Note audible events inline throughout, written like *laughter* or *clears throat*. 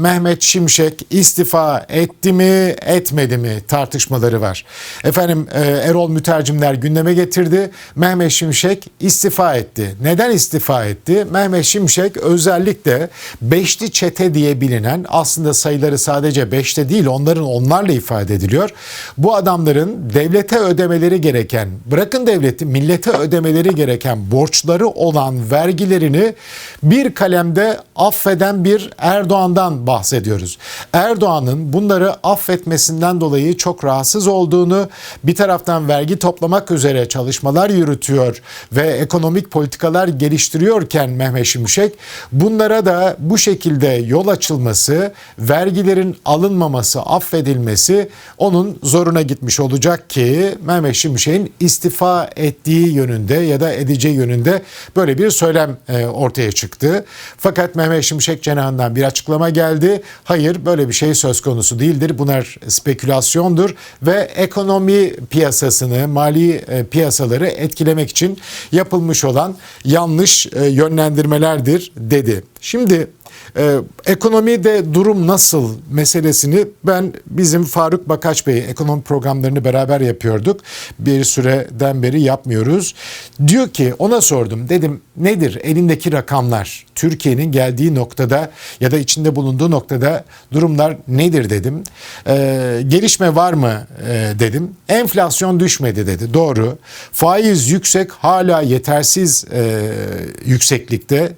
Mehmet Şimşek istifa etti mi etmedi mi tartışmaları var. Efendim e, Erol Mütercimler gündeme getirdi. Mehmet Şimşek istifa etti. Neden istifa etti? Mehmet Şimşek özellikle beşli çete diye bilinen aslında sayıları sadece beşte değil onların onlarla ifade ediliyor. Bu adamların devlete ödemeleri gereken bırakın devleti millete ödemeleri gereken borçları olan vergilerini bir kalemde affeden bir Erdoğan'dan bahsediyoruz. Erdoğan'ın bunları affetmesinden dolayı çok rahatsız olduğunu, bir taraftan vergi toplamak üzere çalışmalar yürütüyor ve ekonomik politikalar geliştiriyorken Mehmet Şimşek bunlara da bu şekilde yol açılması, vergilerin alınmaması, affedilmesi onun zoruna gitmiş olacak ki Mehmet Şimşek'in istifa ettiği yönünde ya da edeceği yönünde böyle bir söylem e, ortaya çıktı. Fakat Mehmet Şimşek cenahından bir açıklama geldi. Hayır böyle bir şey söz konusu değildir. Bunlar spekülasyondur ve ekonomi piyasasını, mali e, piyasaları etkilemek için yapılmış olan yanlış e, yönlendirmelerdir dedi. Şimdi ee, ekonomide durum nasıl meselesini ben bizim Faruk Bakaç Bey ekonomi programlarını beraber yapıyorduk. Bir süreden beri yapmıyoruz. Diyor ki ona sordum dedim nedir elindeki rakamlar Türkiye'nin geldiği noktada ya da içinde bulunduğu noktada durumlar nedir dedim. Ee, gelişme var mı ee, dedim. Enflasyon düşmedi dedi doğru. Faiz yüksek hala yetersiz e, yükseklikte.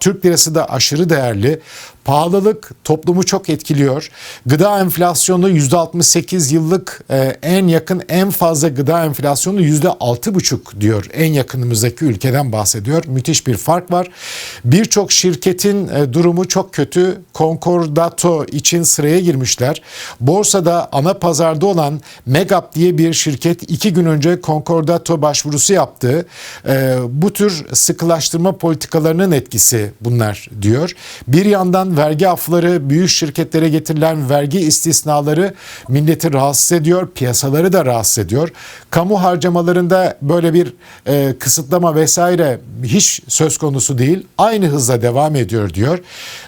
Türk lirası da aşırı değerli. Pahalılık toplumu çok etkiliyor. Gıda enflasyonu %68 yıllık e, en yakın en fazla gıda enflasyonu %6,5 diyor. En yakınımızdaki ülkeden bahsediyor. Müthiş bir fark var. Birçok şirketin e, durumu çok kötü. Concordato için sıraya girmişler. Borsada ana pazarda olan Megap diye bir şirket iki gün önce Concordato başvurusu yaptı. E, bu tür sıkılaştırma politikalarının etkisi bunlar diyor. Bir yandan vergi afları, büyük şirketlere getirilen vergi istisnaları milleti rahatsız ediyor, piyasaları da rahatsız ediyor. Kamu harcamalarında böyle bir e, kısıtlama vesaire hiç söz konusu değil. Aynı hızla devam ediyor diyor.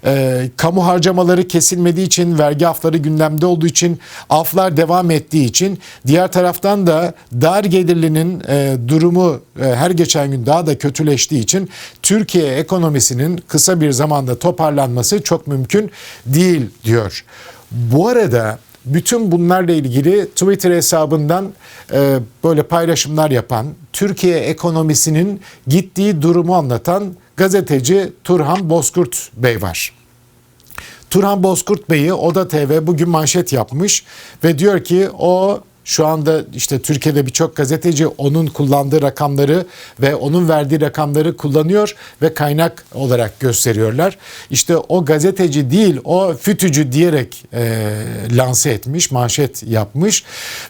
E, kamu harcamaları kesilmediği için, vergi afları gündemde olduğu için, aflar devam ettiği için diğer taraftan da dar gelirlinin e, durumu e, her geçen gün daha da kötüleştiği için Türkiye ekonomisinin kısa bir zamanda toparlanması çok mümkün değil diyor. Bu arada bütün bunlarla ilgili Twitter hesabından e, böyle paylaşımlar yapan, Türkiye ekonomisinin gittiği durumu anlatan gazeteci Turhan Bozkurt Bey var. Turhan Bozkurt Bey'i Oda TV bugün manşet yapmış ve diyor ki o şu anda işte Türkiye'de birçok gazeteci onun kullandığı rakamları ve onun verdiği rakamları kullanıyor ve kaynak olarak gösteriyorlar. İşte o gazeteci değil o fütücü diyerek e, lanse etmiş, manşet yapmış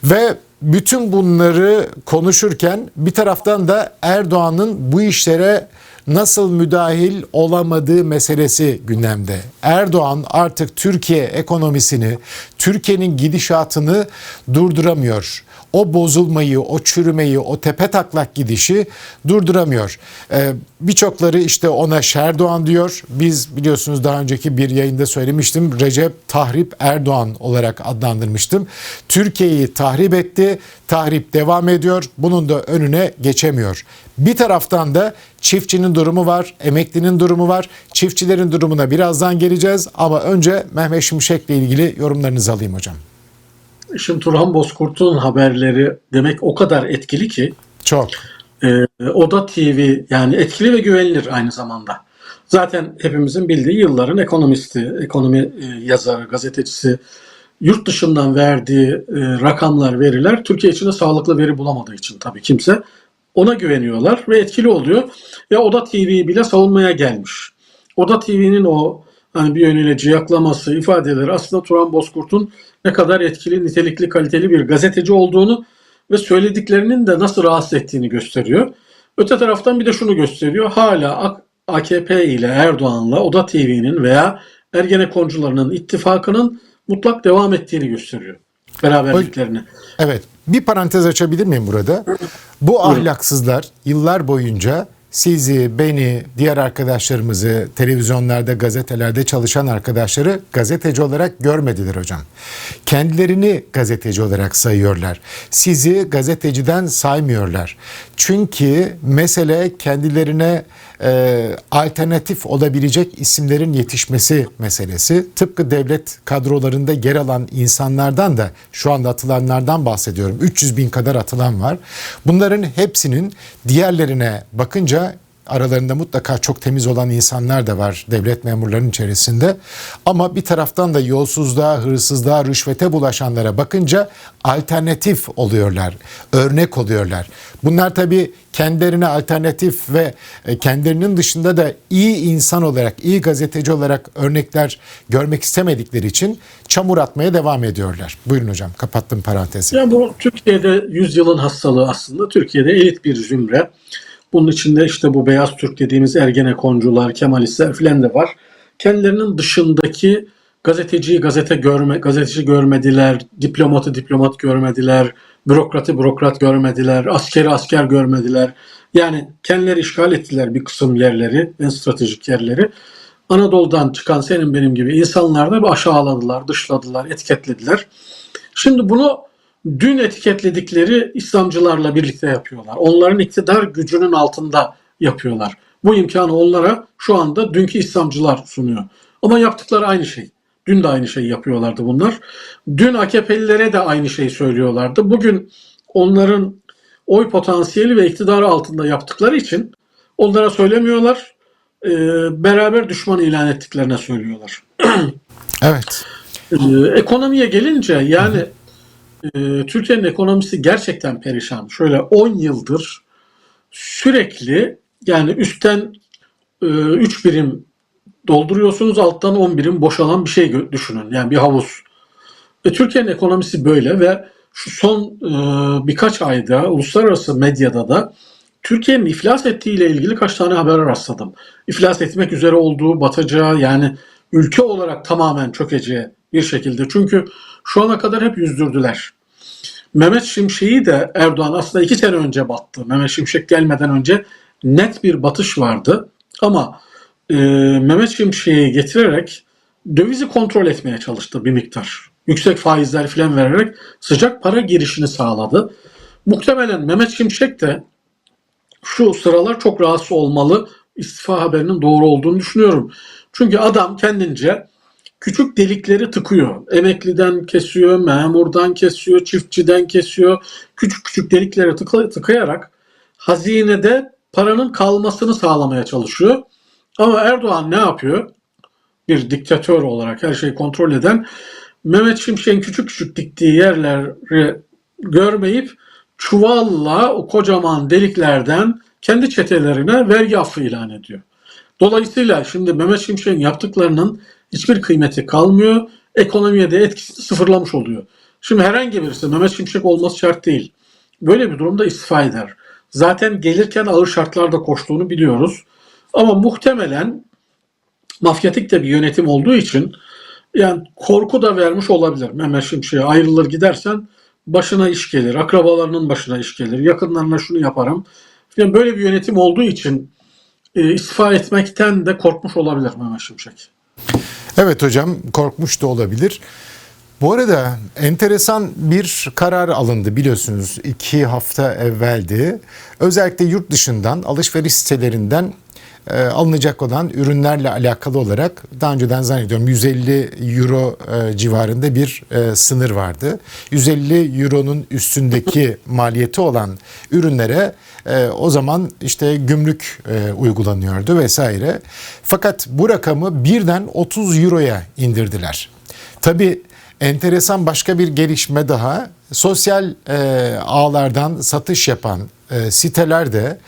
ve bütün bunları konuşurken bir taraftan da Erdoğan'ın bu işlere nasıl müdahil olamadığı meselesi gündemde. Erdoğan artık Türkiye ekonomisini, Türkiye'nin gidişatını durduramıyor. O bozulmayı, o çürümeyi, o tepe taklak gidişi durduramıyor. Ee, Birçokları işte ona Şerdoğan diyor. Biz biliyorsunuz daha önceki bir yayında söylemiştim. Recep Tahrip Erdoğan olarak adlandırmıştım. Türkiye'yi tahrip etti. Tahrip devam ediyor. Bunun da önüne geçemiyor. Bir taraftan da çiftçinin durumu var, emeklinin durumu var. Çiftçilerin durumuna birazdan geleceğiz ama önce Mehmet Şimşek'le ilgili yorumlarınızı alayım hocam. Şimdi Turhan Bozkurt'un haberleri demek o kadar etkili ki Çok. e, Oda TV yani etkili ve güvenilir aynı zamanda. Zaten hepimizin bildiği yılların ekonomisti, ekonomi e, yazarı, gazetecisi yurt dışından verdiği e, rakamlar, veriler Türkiye içinde sağlıklı veri bulamadığı için tabii kimse ona güveniyorlar ve etkili oluyor. Ve Oda TV'yi bile savunmaya gelmiş. Oda TV'nin o hani bir yönüyle ciyaklaması, ifadeleri aslında Turan Bozkurt'un ne kadar etkili, nitelikli, kaliteli bir gazeteci olduğunu ve söylediklerinin de nasıl rahatsız ettiğini gösteriyor. Öte taraftan bir de şunu gösteriyor. Hala AKP ile Erdoğan'la Oda TV'nin veya Ergenekoncularının ittifakının mutlak devam ettiğini gösteriyor. Beraberliklerini. Evet. Bir parantez açabilir miyim burada? Bu ahlaksızlar yıllar boyunca sizi, beni, diğer arkadaşlarımızı, televizyonlarda, gazetelerde çalışan arkadaşları gazeteci olarak görmediler hocam. Kendilerini gazeteci olarak sayıyorlar. Sizi gazeteciden saymıyorlar. Çünkü mesele kendilerine e, alternatif olabilecek isimlerin yetişmesi meselesi. Tıpkı devlet kadrolarında yer alan insanlardan da şu anda atılanlardan bahsediyorum. 300 bin kadar atılan var. Bunların hepsinin diğerlerine bakınca aralarında mutlaka çok temiz olan insanlar da var devlet memurlarının içerisinde. Ama bir taraftan da yolsuzluğa, hırsızlığa, rüşvete bulaşanlara bakınca alternatif oluyorlar, örnek oluyorlar. Bunlar tabii kendilerine alternatif ve e, kendilerinin dışında da iyi insan olarak, iyi gazeteci olarak örnekler görmek istemedikleri için çamur atmaya devam ediyorlar. Buyurun hocam, kapattım parantezi. Ya bu Türkiye'de yüzyılın hastalığı aslında. Türkiye'de elit bir zümre. Bunun içinde işte bu beyaz Türk dediğimiz Ergenekoncular, Kemalistler filan da var. Kendilerinin dışındaki gazeteciyi gazete görme, gazeteci görmediler, diplomatı diplomat görmediler, bürokratı bürokrat görmediler, askeri asker görmediler. Yani kendileri işgal ettiler bir kısım yerleri, en stratejik yerleri. Anadolu'dan çıkan senin benim gibi insanlar da aşağıladılar, dışladılar, etiketlediler. Şimdi bunu dün etiketledikleri İslamcılarla birlikte yapıyorlar. Onların iktidar gücünün altında yapıyorlar. Bu imkanı onlara şu anda dünkü İslamcılar sunuyor. Ama yaptıkları aynı şey. Dün de aynı şeyi yapıyorlardı bunlar. Dün AKP'lilere de aynı şeyi söylüyorlardı. Bugün onların oy potansiyeli ve iktidarı altında yaptıkları için onlara söylemiyorlar. Ee, beraber düşman ilan ettiklerine söylüyorlar. *clears throat* Evet. Ee, ekonomiye gelince yani e, Türkiye'nin ekonomisi gerçekten perişan. Şöyle 10 yıldır sürekli yani üstten 3 birim dolduruyorsunuz alttan 10 birim boşalan bir şey düşünün. Yani bir havuz. E, Türkiye'nin ekonomisi böyle ve şu son e, birkaç ayda uluslararası medyada da Türkiye'nin iflas ettiğiyle ilgili kaç tane haber rastladım. İflas etmek üzere olduğu, batacağı yani ülke olarak tamamen çökeceği bir şekilde. Çünkü şu ana kadar hep yüzdürdüler. Mehmet Şimşek'i de Erdoğan aslında iki sene önce battı. Mehmet Şimşek gelmeden önce net bir batış vardı. Ama e, Mehmet Şimşek'i getirerek dövizi kontrol etmeye çalıştı bir miktar. Yüksek faizler falan vererek sıcak para girişini sağladı. Muhtemelen Mehmet Şimşek de şu sıralar çok rahatsız olmalı. İstifa haberinin doğru olduğunu düşünüyorum. Çünkü adam kendince küçük delikleri tıkıyor. Emekliden kesiyor, memurdan kesiyor, çiftçiden kesiyor. Küçük küçük delikleri tıkı- tıkayarak hazinede paranın kalmasını sağlamaya çalışıyor. Ama Erdoğan ne yapıyor? Bir diktatör olarak her şeyi kontrol eden Mehmet Şimşek'in küçük küçük diktiği yerleri görmeyip çuvalla o kocaman deliklerden kendi çetelerine vergi affı ilan ediyor. Dolayısıyla şimdi Mehmet Şimşek'in yaptıklarının hiçbir kıymeti kalmıyor. Ekonomiye de etkisini sıfırlamış oluyor. Şimdi herhangi birisi Mehmet Şimşek olması şart değil. Böyle bir durumda istifa eder. Zaten gelirken ağır şartlarda koştuğunu biliyoruz. Ama muhtemelen mafyatik de bir yönetim olduğu için yani korku da vermiş olabilir. Mehmet Şimşek'e ayrılır gidersen başına iş gelir, akrabalarının başına iş gelir, yakınlarına şunu yaparım. Yani böyle bir yönetim olduğu için e, istifa etmekten de korkmuş olabilir Mehmet Şimşek. Evet hocam korkmuş da olabilir. Bu arada enteresan bir karar alındı biliyorsunuz iki hafta evveldi. Özellikle yurt dışından alışveriş sitelerinden e, alınacak olan ürünlerle alakalı olarak daha önceden zannediyorum 150 euro e, civarında bir e, sınır vardı. 150 euronun üstündeki *laughs* maliyeti olan ürünlere e, o zaman işte gümrük e, uygulanıyordu vesaire. Fakat bu rakamı birden 30 euroya indirdiler. Tabii enteresan başka bir gelişme daha. Sosyal e, ağlardan satış yapan e, siteler de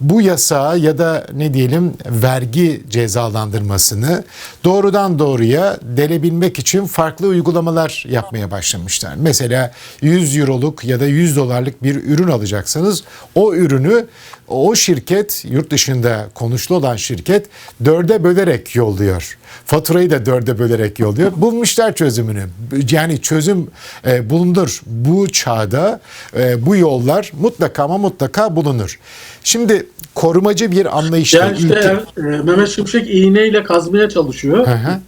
bu yasağı ya da ne diyelim vergi cezalandırmasını doğrudan doğruya delebilmek için farklı uygulamalar yapmaya başlamışlar. Mesela 100 euroluk ya da 100 dolarlık bir ürün alacaksanız o ürünü o şirket yurt dışında konuşlu olan şirket dörde bölerek yolluyor. Faturayı da dörde bölerek yolluyor. Bulmuşlar çözümünü. Yani çözüm e, bulunur. Bu çağda e, bu yollar mutlaka ama mutlaka bulunur. Şimdi korumacı bir anlayışla Yani işte ülke- e, Mehmet Şimşek iğneyle kazmaya çalışıyor. Hı hı.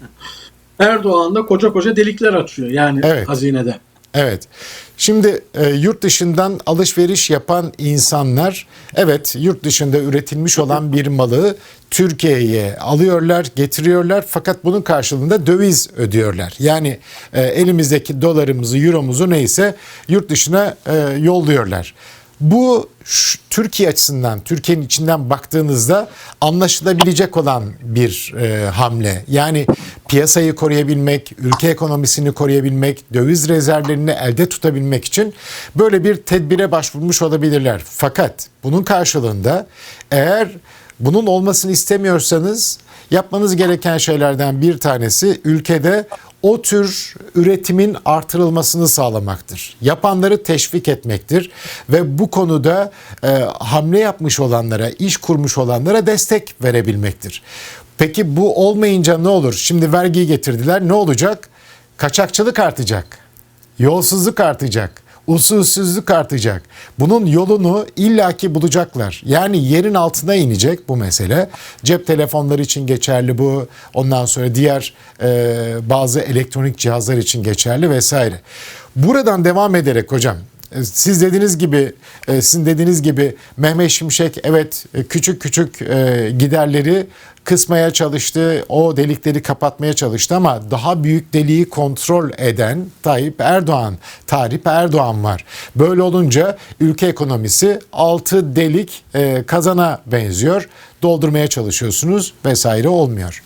Erdoğan da koca koca delikler açıyor yani Evet. hazinede. Evet. Şimdi e, yurt dışından alışveriş yapan insanlar evet yurt dışında üretilmiş olan bir malı Türkiye'ye alıyorlar, getiriyorlar fakat bunun karşılığında döviz ödüyorlar. Yani e, elimizdeki dolarımızı, euromuzu neyse yurt dışına e, yolluyorlar. Bu şu- Türkiye açısından, Türkiye'nin içinden baktığınızda anlaşılabilecek olan bir e, hamle. Yani piyasayı koruyabilmek, ülke ekonomisini koruyabilmek, döviz rezervlerini elde tutabilmek için böyle bir tedbire başvurmuş olabilirler. Fakat bunun karşılığında eğer bunun olmasını istemiyorsanız yapmanız gereken şeylerden bir tanesi ülkede o tür üretimin artırılmasını sağlamaktır. Yapanları teşvik etmektir ve bu konuda e, hamle yapmış olanlara, iş kurmuş olanlara destek verebilmektir. Peki bu olmayınca ne olur? Şimdi vergiyi getirdiler. Ne olacak? Kaçakçılık artacak. Yolsuzluk artacak. Usulsüzlük artacak. Bunun yolunu illaki bulacaklar. Yani yerin altına inecek bu mesele. Cep telefonları için geçerli bu. Ondan sonra diğer e, bazı elektronik cihazlar için geçerli vesaire. Buradan devam ederek hocam siz dediğiniz gibi, e, sizin dediğiniz gibi Mehmet Şimşek evet e, küçük küçük e, giderleri kısmaya çalıştı, o delikleri kapatmaya çalıştı ama daha büyük deliği kontrol eden Tayyip Erdoğan, Tayyip Erdoğan var. Böyle olunca ülke ekonomisi altı delik e, kazana benziyor. Doldurmaya çalışıyorsunuz vesaire olmuyor.